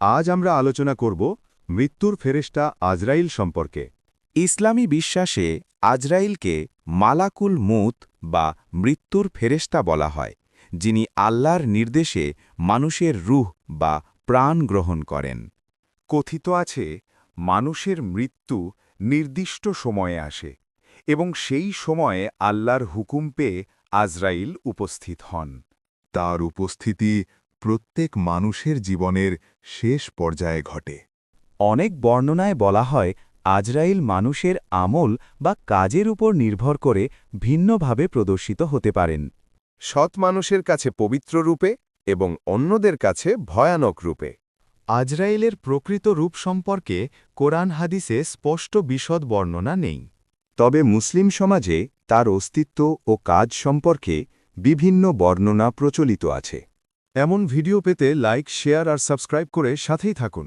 আজ আমরা আলোচনা করব মৃত্যুর ফেরেশতা আজরাইল সম্পর্কে। ইসলামী বিশ্বাসে আজরাইলকে মালাকুল মুত বা মৃত্যুর ফেরেশতা বলা হয়, যিনি আল্লাহর নির্দেশে মানুষের রুহ বা প্রাণ গ্রহণ করেন। কথিত আছে, মানুষের মৃত্যু নির্দিষ্ট সময়ে আসে এবং সেই সময়ে আল্লাহর হুকুম পেয়ে আজরাইল উপস্থিত হন। তার উপস্থিতি প্রত্যেক মানুষের জীবনের শেষ পর্যায়ে ঘটে। অনেক বর্ণনায় বলা হয়, আজরাইল মানুষের আমল বা কাজের উপর নির্ভর করে ভিন্নভাবে প্রদর্শিত হতে পারেন। সৎ মানুষের কাছে পবিত্র রূপে এবং অন্যদের কাছে ভয়ানক রূপে। আজরাইলের প্রকৃত রূপ সম্পর্কে কোরআন হাদিসে স্পষ্ট বিশদ বর্ণনা নেই। তবে মুসলিম সমাজে তার অস্তিত্ব ও কাজ সম্পর্কে বিভিন্ন বর্ণনা প্রচলিত আছে। এমন ভিডিও পেতে লাইক শেয়ার আর সাবস্ক্রাইব করে সাথেই থাকুন।